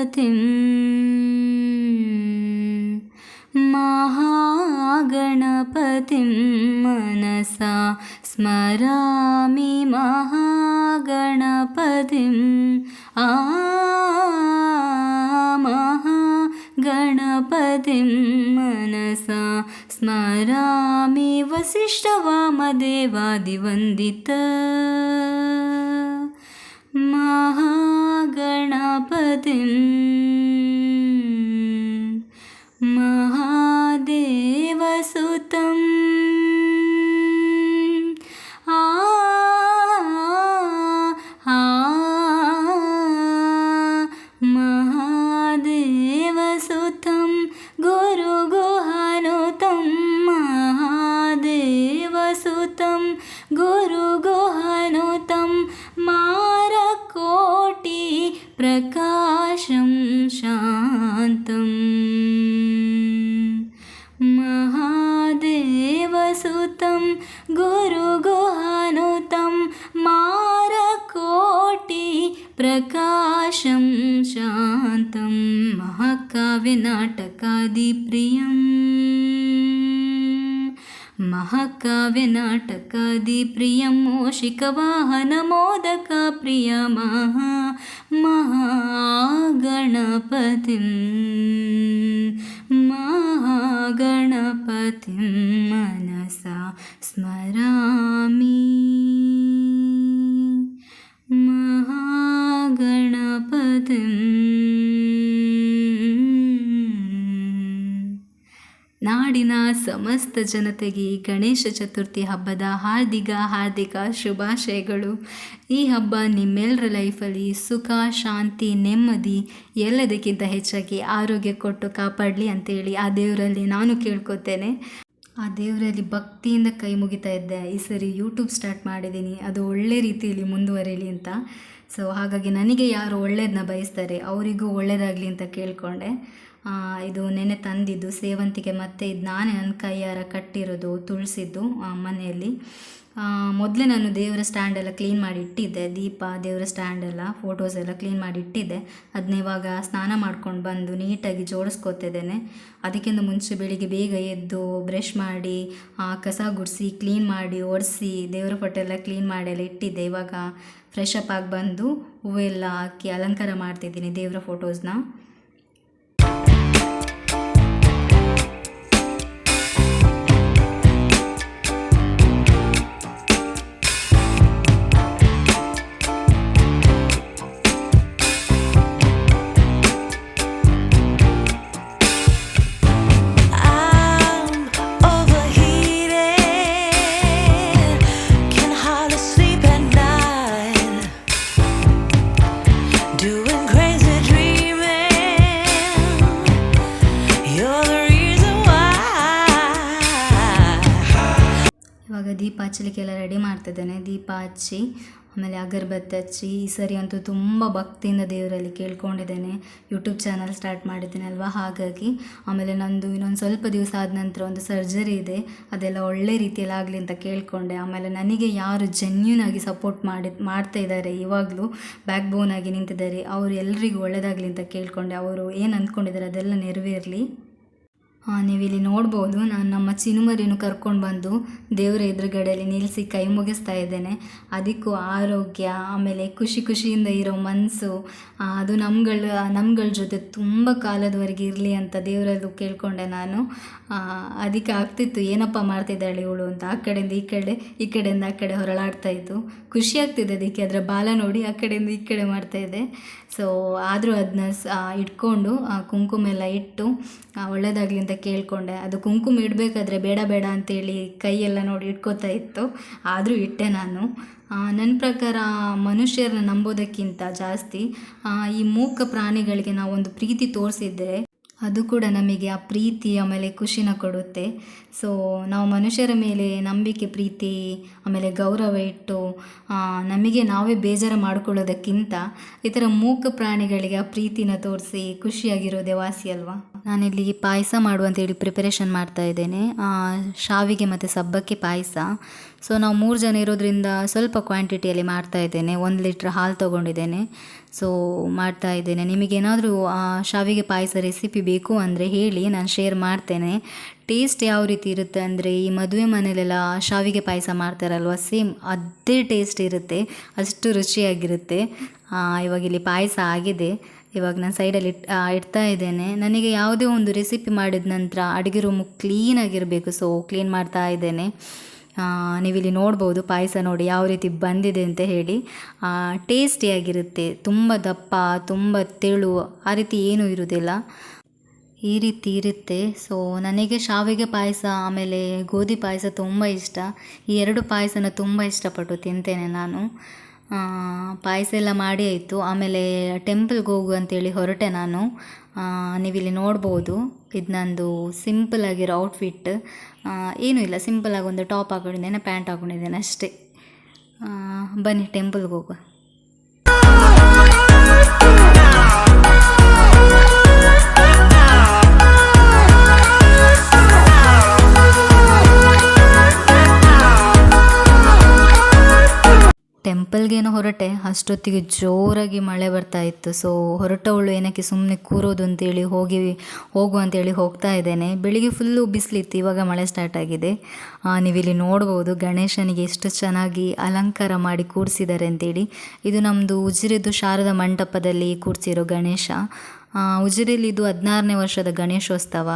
महागणपतिं महागणपतिं मनसा स्मरामि महागणपतिम् आ महागणपतिं मनसा स्मरामि वसिष्ठवामदेवादिवन्दित महागणपतिं महादेवसुतम् आ महादेवसुतं। गुरुगुहानुतं गुरुगुहानुतं मारकोटि प्रकाशं शान्तं महाकाव्यनाटकादिप्रियम् महाकाव्यनाटकादिप्रियं मूषिकवाहनमोदकप्रिय महा गणपतिं मनसा स्मरामि। ನಾಡಿನ ಸಮಸ್ತ ಜನತೆಗೆ ಗಣೇಶ ಚತುರ್ಥಿ ಹಬ್ಬದ ಹಾರ್ದಿಕ ಹಾರ್ದಿಕ ಶುಭಾಶಯಗಳು. ಈ ಹಬ್ಬ ನಿಮ್ಮೆಲ್ಲರ ಲೈಫಲ್ಲಿ ಸುಖ, ಶಾಂತಿ, ನೆಮ್ಮದಿ ಎಲ್ಲದಕ್ಕಿಂತ ಹೆಚ್ಚಾಗಿ ಆರೋಗ್ಯ ಕೊಟ್ಟು ಕಾಪಾಡಲಿ ಅಂತೇಳಿ ಆ ದೇವರಲ್ಲಿ ನಾನು ಕೇಳ್ಕೊತೇನೆ. ಆ ದೇವರಲ್ಲಿ ಭಕ್ತಿಯಿಂದ ಕೈ ಮುಗಿತಾ ಇದ್ದೆ. ಈ ಸರಿ ಯೂಟ್ಯೂಬ್ ಸ್ಟಾರ್ಟ್ ಮಾಡಿದ್ದೀನಿ. ಅದು ಒಳ್ಳೆ ರೀತಿಯಲ್ಲಿ ಮುಂದುವರಿಯಲಿ ಅಂತ. ಸೊ ಹಾಗಾಗಿ ನನಗೆ ಯಾರು ಒಳ್ಳೇದನ್ನ ಬಯಸ್ತಾರೆ, ಅವರಿಗೂ ಒಳ್ಳೆಯದಾಗಲಿ ಅಂತ ಕೇಳಿಕೊಂಡೆ. ಇದು ನೆನೆ ತಂದಿದ್ದು, ಸೇವಂತಿಗೆ ಮತ್ತು ಇದು ನಾನೇ ನನ್ನ ಕೈಯಾರ ಕಟ್ಟಿರೋದು, ತುಳಸಿದ್ದು ಮನೆಯಲ್ಲಿ. ಮೊದಲೇ ನಾನು ದೇವರ ಸ್ಟ್ಯಾಂಡೆಲ್ಲ ಕ್ಲೀನ್ ಮಾಡಿ ಇಟ್ಟಿದ್ದೆ, ದೀಪ, ದೇವರ ಸ್ಟ್ಯಾಂಡೆಲ್ಲ ಫೋಟೋಸ್ ಎಲ್ಲ ಕ್ಲೀನ್ ಮಾಡಿ ಇಟ್ಟಿದ್ದೆ. ಅದನ್ನ ಇವಾಗ ಸ್ನಾನ ಮಾಡ್ಕೊಂಡು ಬಂದು ನೀಟಾಗಿ ಜೋಡಿಸ್ಕೊತಿದ್ದೇನೆ. ಅದಕ್ಕಿಂತ ಮುಂಚೆ ಬೆಳಿಗ್ಗೆ ಬೇಗ ಎದ್ದು ಬ್ರಷ್ ಮಾಡಿ ಕಸ ಗುಡಿಸಿ ಕ್ಲೀನ್ ಮಾಡಿ ಒರೆಸಿ ದೇವರ ಫೋಟೋ ಎಲ್ಲ ಕ್ಲೀನ್ ಮಾಡಿ ಎಲ್ಲ ಇಟ್ಟಿದ್ದೆ. ಇವಾಗ ಫ್ರೆಶ್ ಅಪ್ ಆಗಿ ಬಂದು ಹೂವೆಲ್ಲ ಹಾಕಿ ಅಲಂಕಾರ ಮಾಡ್ತಿದ್ದೀನಿ ದೇವರ ಫೋಟೋಸ್ನ ದೀಪ ಹಚ್ಚಲಿಕ್ಕೆಲ್ಲ ರೆಡಿ ಮಾಡ್ತಿದ್ದೇನೆ. ದೀಪ ಹಚ್ಚಿ, ಆಮೇಲೆ ಅಗರಬತ್ತಿ ಹಚ್ಚಿ, ಈ ಸರಿ ಅಂತೂ ತುಂಬ ಭಕ್ತಿಯಿಂದ ದೇವರಲ್ಲಿ ಕೇಳ್ಕೊಂಡಿದ್ದೇನೆ. ಯೂಟ್ಯೂಬ್ ಚಾನಲ್ ಸ್ಟಾರ್ಟ್ ಮಾಡಿದ್ದೇನೆ ಅಲ್ವಾ? ಹಾಗಾಗಿ, ಆಮೇಲೆ ನಂದು ಇನ್ನೊಂದು ಸ್ವಲ್ಪ ದಿವಸ ಆದ ನಂತರ ಒಂದು ಸರ್ಜರಿ ಇದೆ. ಅದೆಲ್ಲ ಒಳ್ಳೆ ರೀತಿಯಲ್ಲಿ ಆಗಲಿ ಅಂತ ಕೇಳಿಕೊಂಡೆ. ಆಮೇಲೆ ನನಗೆ ಯಾರು ಜೆನ್ಯೂನ್ ಆಗಿ ಸಪೋರ್ಟ್ ಮಾಡಿ, ಮಾಡ್ತಾ ಇದ್ದಾರೆ, ಇವಾಗಲೂ ಬ್ಯಾಕ್ ಬೋನ್ ಆಗಿ ನಿಂತಿದ್ದಾರೆ, ಅವರು ಎಲ್ರಿಗೂ ಒಳ್ಳೆಯದಾಗಲಿ ಅಂತ ಕೇಳಿಕೊಂಡೆ. ಅವರು ಏನು ಅಂದ್ಕೊಂಡಿದ್ದಾರೆ ಅದೆಲ್ಲ ನೆರವೇರಲಿ. ನೀವಿಲ್ಲಿ ನೋಡ್ಬೋದು, ನಾನು ನಮ್ಮ ಚಿನುಮರಿಯನ್ನು ಕರ್ಕೊಂಡು ಬಂದು ದೇವರ ಎದುರುಗಡೆಯಲ್ಲಿ ನಿಲ್ಲಿಸಿ ಕೈ ಮುಗಿಸ್ತಾ ಇದ್ದೇನೆ. ಅದಕ್ಕೂ ಆರೋಗ್ಯ, ಆಮೇಲೆ ಖುಷಿ ಖುಷಿಯಿಂದ ಇರೋ ಮನಸ್ಸು ಅದು ನಮ್ಗಳ ನಮ್ಗಳ ಜೊತೆ ತುಂಬ ಕಾಲದವರೆಗೆ ಇರಲಿ ಅಂತ ದೇವರಲ್ಲೂ ಕೇಳಿಕೊಂಡೆ ನಾನು. ಅದಕ್ಕೆ ಆಗ್ತಿತ್ತು, ಏನಪ್ಪ ಮಾಡ್ತಿದ್ದಾಳೆ ಇವಳು ಅಂತ. ಆ ಕಡೆಯಿಂದ ಈ ಕಡೆ, ಈ ಕಡೆಯಿಂದ ಆ ಕಡೆ ಹೊರಳಾಡ್ತಾ ಇತ್ತು ಖುಷಿ ಆಗ್ತಿದೆ ಅದಕ್ಕೆ, ಅದರ ಬಾಲ ನೋಡಿ ಆ ಕಡೆಯಿಂದ ಈ ಕಡೆ ಮಾಡ್ತಾ ಇದೆ ಸೊ ಆದರೂ ಅದನ್ನ ಇಟ್ಕೊಂಡು ಕುಂಕುಮ ಎಲ್ಲ ಇಟ್ಟು ಒಳ್ಳೆಯದಾಗಲಿ ಅಂತ ಕೇಳಿಕೊಂಡೆ. ಅದು ಕುಂಕುಮ ಇಡಬೇಕಾದ್ರೆ ಬೇಡ ಬೇಡ ಅಂತೇಳಿ ಕೈಯೆಲ್ಲ ನೋಡಿ ಇಟ್ಕೋತಾ ಇತ್ತು. ಆದರೂ ಇಟ್ಟೆ ನಾನು. ನನ್ನ ಪ್ರಕಾರ ಮನುಷ್ಯರನ್ನ ನಂಬೋದಕ್ಕಿಂತ ಜಾಸ್ತಿ ಈ ಮೂಕ ಪ್ರಾಣಿಗಳಿಗೆ ನಾವೊಂದು ಪ್ರೀತಿ ತೋರಿಸಿದ್ರೆ ಅದು ಕೂಡ ನಮಗೆ ಆ ಪ್ರೀತಿ ಆಮೇಲೆ ಖುಷಿನ ಕೊಡುತ್ತೆ. ಸೊ ನಾವು ಮನುಷ್ಯರ ಮೇಲೆ ನಂಬಿಕೆ, ಪ್ರೀತಿ, ಆಮೇಲೆ ಗೌರವ ಇಟ್ಟು ನಮಗೆ ನಾವೇ ಬೇಜಾರು ಮಾಡ್ಕೊಳ್ಳೋದಕ್ಕಿಂತ ಈ ಥರ ಮೂಕ ಪ್ರಾಣಿಗಳಿಗೆ ಆ ಪ್ರೀತಿನ ತೋರಿಸಿ ಖುಷಿಯಾಗಿರೋದೇ ವಾಸಿ ಅಲ್ವಾ? ನಾನಿಲ್ಲಿ ಪಾಯಸ ಮಾಡುವಂಥೇಳಿ ಪ್ರಿಪರೇಷನ್ ಮಾಡ್ತಾ ಇದ್ದೇನೆ. ಶಾವಿಗೆ ಮತ್ತು ಸಬ್ಬಕ್ಕೆ ಪಾಯಸ. ಸೊ ನಾವು ಮೂರು ಜನ ಇರೋದ್ರಿಂದ ಸ್ವಲ್ಪ ಕ್ವಾಂಟಿಟಿಯಲ್ಲಿ ಮಾಡ್ತಾ ಇದ್ದೇನೆ. ಒಂದು ಲೀಟ್ರ್ ಹಾಲು ತೊಗೊಂಡಿದ್ದೇನೆ. ಸೊ ಮಾಡ್ತಾ ಇದ್ದೇನೆ. ನಿಮಗೇನಾದರೂ ಶಾವಿಗೆ ಪಾಯಸ ರೆಸಿಪಿ ಬೇಕು ಅಂದರೆ ಹೇಳಿ ನಾನು ಶೇರ್ ಮಾಡ್ತೇನೆ. ಟೇಸ್ಟ್ ಯಾವ ರೀತಿ ಇರುತ್ತೆ ಅಂದರೆ ಈ ಮದುವೆ ಮನೇಲೆಲ್ಲ ಶಾವಿಗೆ ಪಾಯಸ ಮಾಡ್ತಾರಲ್ವ ಸೇಮ್ ಅದೇ ಟೇಸ್ಟ್ ಇರುತ್ತೆ. ಅಷ್ಟು ರುಚಿಯಾಗಿರುತ್ತೆ. ಆ, ಇವಾಗ ಇಲ್ಲಿ ಪಾಯಸ ಆಗಿದೆ. ಇವಾಗ ನಾನು ಸೈಡಲ್ಲಿ ಇಟ್ ಇಡ್ತಾ ಇದ್ದೇನೆ. ನನಗೆ ಯಾವುದೇ ಒಂದು ರೆಸಿಪಿ ಮಾಡಿದ ನಂತರ ಅಡುಗೆ ರೂಮು ಕ್ಲೀನಾಗಿರಬೇಕು ಸೊ ಕ್ಲೀನ್ ಮಾಡ್ತಾ ಇದ್ದೇನೆ. ಆ, ನೀವಿಲ್ಲಿ ನೋಡ್ಬೋದು ಪಾಯಸ ನೋಡಿ ಯಾವ ರೀತಿ ಬಂದಿದೆ ಅಂತ ಹೇಳಿ. ಟೇಸ್ಟಿಯಾಗಿರುತ್ತೆ, ತುಂಬ ದಪ್ಪ, ತುಂಬ ತೆಳು, ಆ ರೀತಿ ಏನೂ ಇರುವುದಿಲ್ಲ. ಈ ರೀತಿ ಇರುತ್ತೆ. ಸೊ ನನಗೆ ಶಾವಿಗೆ ಪಾಯಸ, ಆಮೇಲೆ ಗೋಧಿ ಪಾಯಸ ತುಂಬ ಇಷ್ಟ. ಈ ಎರಡು ಪಾಯಸನ ತುಂಬ ಇಷ್ಟಪಟ್ಟು ತಿಂತೇನೆ ನಾನು. ಪಾಯಸ ಎಲ್ಲ ಮಾಡಿ ಆಯಿತು. ಆಮೇಲೆ ಟೆಂಪಲ್ಗೆ ಹೋಗು ಅಂತೇಳಿ ಹೊರಟೆ ನಾನು. ನೀವಿಲ್ಲಿ ನೋಡ್ಬೋದು. ಇದು ನಂದು ಸಿಂಪಲ್ ಆಗಿರೋ ಔಟ್ಫಿಟ್ ಏನೂ ಇಲ್ಲ ಸಿಂಪಲ್ ಆಗಿ ಒಂದು ಟಾಪ್ ಹಾಕೊಂಡಿದ್ದೇನೆ ಪ್ಯಾಂಟ್ ಹಾಕೊಂಡಿದ್ದೇನೆ ಅಷ್ಟೇ. ಬನ್ನಿ ಟೆಂಪಲ್ಗೆ ಹೋಗುವ. ಟೆಂಪಲ್ಗೇನೋ ಹೊರಟೆ, ಅಷ್ಟೊತ್ತಿಗೆ ಜೋರಾಗಿ ಮಳೆ ಬರ್ತಾ ಇತ್ತು. ಸೊ ಹೊರಟವಳು ಏನಕ್ಕೆ ಸುಮ್ಮನೆ ಕೂರೋದು ಅಂತೇಳಿ ಹೋಗಿ, ಹೋಗು ಅಂತೇಳಿ ಹೋಗ್ತಾ ಇದ್ದೇನೆ. ಬೆಳಿಗ್ಗೆ ಫುಲ್ಲು ಬಿಸಿಲಿತ್ತು, ಇವಾಗ ಮಳೆ ಸ್ಟಾರ್ಟ್ ಆಗಿದೆ. ನೀವಿಲ್ಲಿ ನೋಡ್ಬೋದು, ಗಣೇಶನಿಗೆ ಎಷ್ಟು ಚೆನ್ನಾಗಿ ಅಲಂಕಾರ ಮಾಡಿ ಕೂರಿಸಿದ್ದಾರೆ ಅಂತೇಳಿ. ಇದು ನಮ್ಮದು ಉಜಿರೆದು ಶಾರದಾ ಮಂಟಪದಲ್ಲಿ ಕೂರಿಸಿರೋ ಗಣೇಶ. ಇದು ಹದಿನಾರನೇ ವರ್ಷದ ಗಣೇಶೋತ್ಸವ.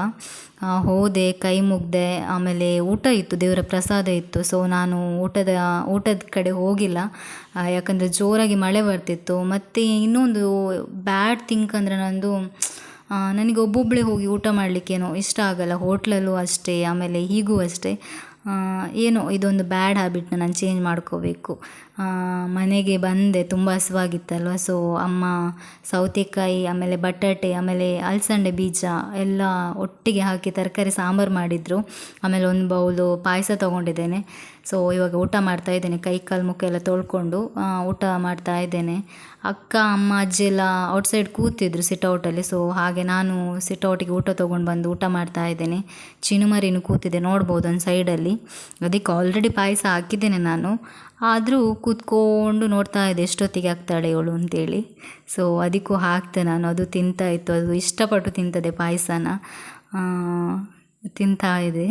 ಹೋದೆ, ಕೈ ಮುಗ್ದೆ, ಆಮೇಲೆ ಊಟ ಇತ್ತು, ದೇವರ ಪ್ರಸಾದ ಇತ್ತು. ಸೊ ನಾನು ಊಟದ ಊಟದ ಕಡೆ ಹೋಗಿಲ್ಲ. ಯಾಕಂದರೆ ಜೋರಾಗಿ ಮಳೆ ಬರ್ತಿತ್ತು. ಮತ್ತು ಇನ್ನೊಂದು ಬ್ಯಾಡ್ ಥಿಂಕ್ ಅಂದರೆ ನಂದು ನನಗೆ ಒಬ್ಬೊಬ್ಬಳೇ ಹೋಗಿ ಊಟ ಮಾಡಲಿಕ್ಕೇನೋ ಇಷ್ಟ ಆಗಲ್ಲ. ಹೋಟ್ಲಲ್ಲೂ ಅಷ್ಟೇ, ಆಮೇಲೆ ಹೀಗೂ ಅಷ್ಟೇ. ಏನೋ ಇದೊಂದು ಬ್ಯಾಡ್ ಹ್ಯಾಬಿಟ್ನ ನಾನು ಚೇಂಜ್ ಮಾಡ್ಕೋಬೇಕು. ಮನೆಗೆ ಬಂದೆ, ತುಂಬ ಹಸುವಾಗಿತ್ತಲ್ವ? ಸೊ ಅಮ್ಮ ಸೌತೆಕಾಯಿ, ಆಮೇಲೆ ಬಟಾಟೆ, ಆಮೇಲೆ ಅಲಸಂಡೆ ಬೀಜ ಎಲ್ಲ ಒಟ್ಟಿಗೆ ಹಾಕಿ ತರಕಾರಿ ಸಾಂಬಾರು ಮಾಡಿದರು. ಆಮೇಲೆ ಒಂದು ಬೌಲು ಪಾಯಸ ತೊಗೊಂಡಿದ್ದೇನೆ. ಸೊ ಇವಾಗ ಊಟ ಮಾಡ್ತಾ ಇದ್ದೇನೆ. ಕೈ ಕಾಲು ಮುಖ ಎಲ್ಲ ತೊಳ್ಕೊಂಡು ಊಟ ಮಾಡ್ತಾ ಇದ್ದೇನೆ. ಅಕ್ಕ, ಅಮ್ಮ, ಅಜ್ಜಿ ಎಲ್ಲ ಔಟ್ಸೈಡ್ ಕೂತಿದ್ರು ಸಿಟೌಟಲ್ಲಿ ಸೊ ಹಾಗೆ ನಾನು ಸಿಟೌಟಿಗೆ ಊಟ ತೊಗೊಂಡು ಬಂದು ಊಟ ಮಾಡ್ತಾ ಇದ್ದೇನೆ. ಚಿನುಮರಿನೂ ಕೂತಿದೆ ನೋಡ್ಬೋದು ಒಂದು ಸೈಡಲ್ಲಿ ಅದಕ್ಕೆ ಆಲ್ರೆಡಿ ಪಾಯಸ ಹಾಕಿದ್ದೇನೆ ನಾನು. ಆದರೂ ಕೂತ್ಕೊಂಡು ನೋಡ್ತಾ ಇದೆ ಎಷ್ಟೊತ್ತಿಗೆ ಹಾಕ್ತಾಳೆ ಇವಳು ಅಂತೇಳಿ. ಸೊ ಅದಕ್ಕೂ ಹಾಕ್ತೆ ನಾನು. ಅದು ತಿಂತಾ ಇತ್ತು. ಅದು ಇಷ್ಟಪಟ್ಟು ತಿಂತದೆ ಪಾಯಸನ. ತಿಂತಾ ಇದೆ.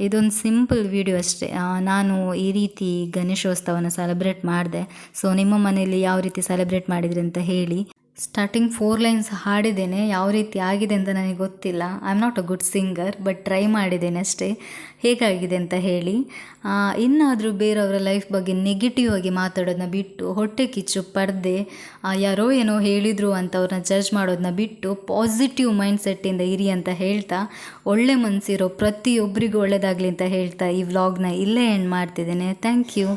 ಇದೊಂದು ಸಿಂಪಲ್ ವಿಡಿಯೋ ಅಷ್ಟೇ. ನಾನು ಈ ರೀತಿ ಗಣೇಶೋತ್ಸವನ ಸೆಲೆಬ್ರೇಟ್ ಮಾಡಿದೆ. ಸೊ ನಿಮ್ಮ ಮನೆಯಲ್ಲಿ ಯಾವ ರೀತಿ ಸೆಲೆಬ್ರೇಟ್ ಮಾಡಿದ್ರಿ ಅಂತ ಹೇಳಿ. ಸ್ಟಾರ್ಟಿಂಗ್ ಫೋರ್ ಲೈನ್ಸ್ ಹಾಡಿದ್ದೇನೆ, ಯಾವ ರೀತಿ ಆಗಿದೆ ಅಂತ ನನಗೆ ಗೊತ್ತಿಲ್ಲ. I am not a good singer but try ಮಾಡಿದ್ದೇನೆ ಅಷ್ಟೇ. ಹೇಗಾಗಿದೆ ಅಂತ ಹೇಳಿ ಇನ್ನಾದರೂ ಬೇರೆಯವರ ಲೈಫ್ ಬಗ್ಗೆ ನೆಗೆಟಿವ್ ಆಗಿ ಮಾತಾಡೋದನ್ನ ಬಿಟ್ಟು, ಹೊಟ್ಟೆ ಕಿಚ್ಚು, ಪರ್ದೆ ಯಾರೋ ಏನೋ ಹೇಳಿದರು ಅಂತ ಅವ್ರನ್ನ ಜಡ್ಜ್ ಮಾಡೋದನ್ನ ಬಿಟ್ಟು ಪಾಸಿಟಿವ್ ಮೈಂಡ್ ಸೆಟ್ಟಿಂದ ಇರಿ ಅಂತ ಹೇಳ್ತಾ, ಒಳ್ಳೆ ಮನಸ್ಸಿರೋ ಪ್ರತಿಯೊಬ್ಬರಿಗೂ ಒಳ್ಳೆಯದಾಗಲಿ ಅಂತ ಹೇಳ್ತಾ ಈ ವ್ಲಾಗ್ನ ಇಲ್ಲೇ ಎಂಡ್ ಮಾಡ್ತಿದ್ದೇನೆ. Thank you